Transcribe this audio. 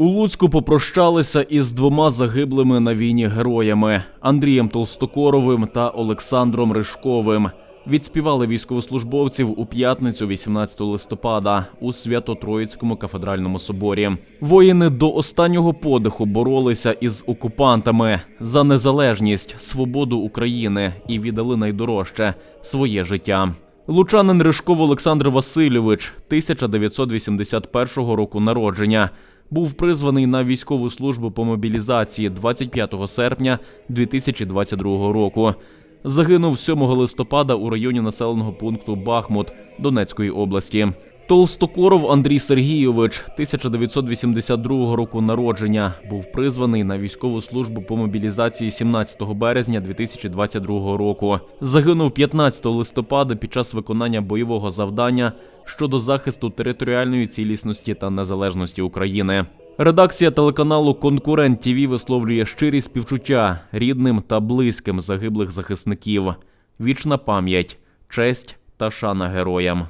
У Луцьку попрощалися із двома загиблими на війні героями Андрієм Толстокоровим та Олександром Ришковим. Відспівали військовослужбовців у п'ятницю, 18 листопада, у Свято-Троїцькому кафедральному соборі. Воїни до останнього подиху боролися із окупантами за незалежність, свободу України і віддали найдорожче своє життя. Лучанин Ришков Олександр Васильович, 1981 року народження, був призваний на військову службу по мобілізації 25 серпня 2022 року. Загинув 7 листопада у районі населеного пункту Бахмут Донецької області. Толстокоров Андрій Сергійович, 1982 року народження, був призваний на військову службу по мобілізації 17 березня 2022 року. Загинув 15 листопада під час виконання бойового завдання щодо захисту територіальної цілісності та незалежності України. Редакція телеканалу Конкурент ТІВІ висловлює щирі співчуття рідним та близьким загиблих захисників. Вічна пам'ять, честь та шана героям.